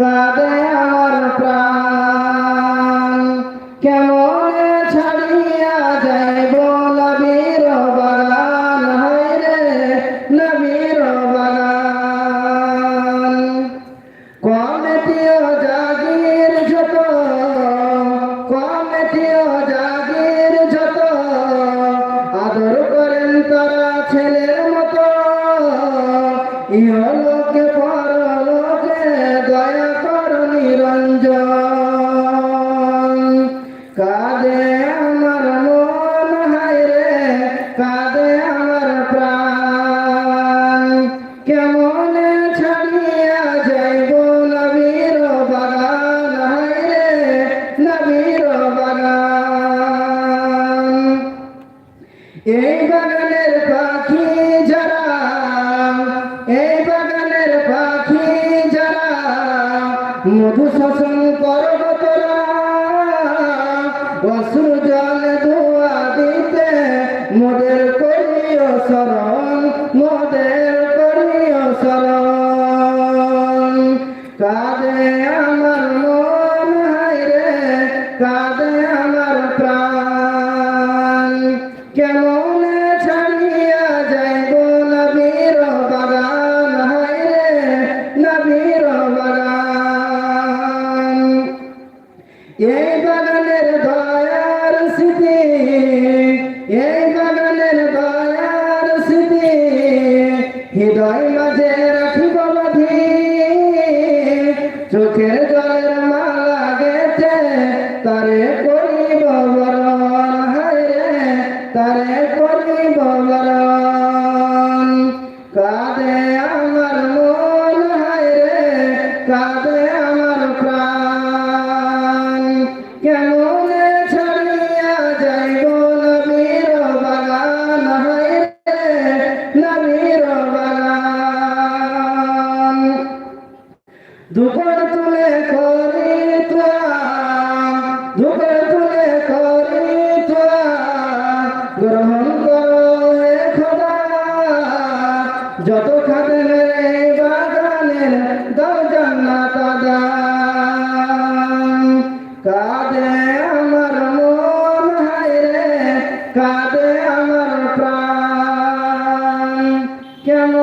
কাঁদে এই বাগানের পাখি যারা, এই বাগানের পাখি যারা মধু শোষণ করব জল ধোয়া দিতে মোদের করিও শরণ, মোদের করিও শরণ। কাঁদে আমার মন রে, কাঁদে আমার প্রাণ। কেমন এই বাগানের দয়ার স্মৃতি এই বাগানের দয়ার স্মৃতি, হৃদয় মাঝে রাখিব বাঁধি চোখের জলের মালা গেছে, তারে করিব বরণ হায় তারে করিব বরণ কাঁদে গ্রহণ করো খোদা। যত এই বাগানের দাও জান্নাত দান আমার মন, হায় কাঁদে আমার প্রাণ। কেমন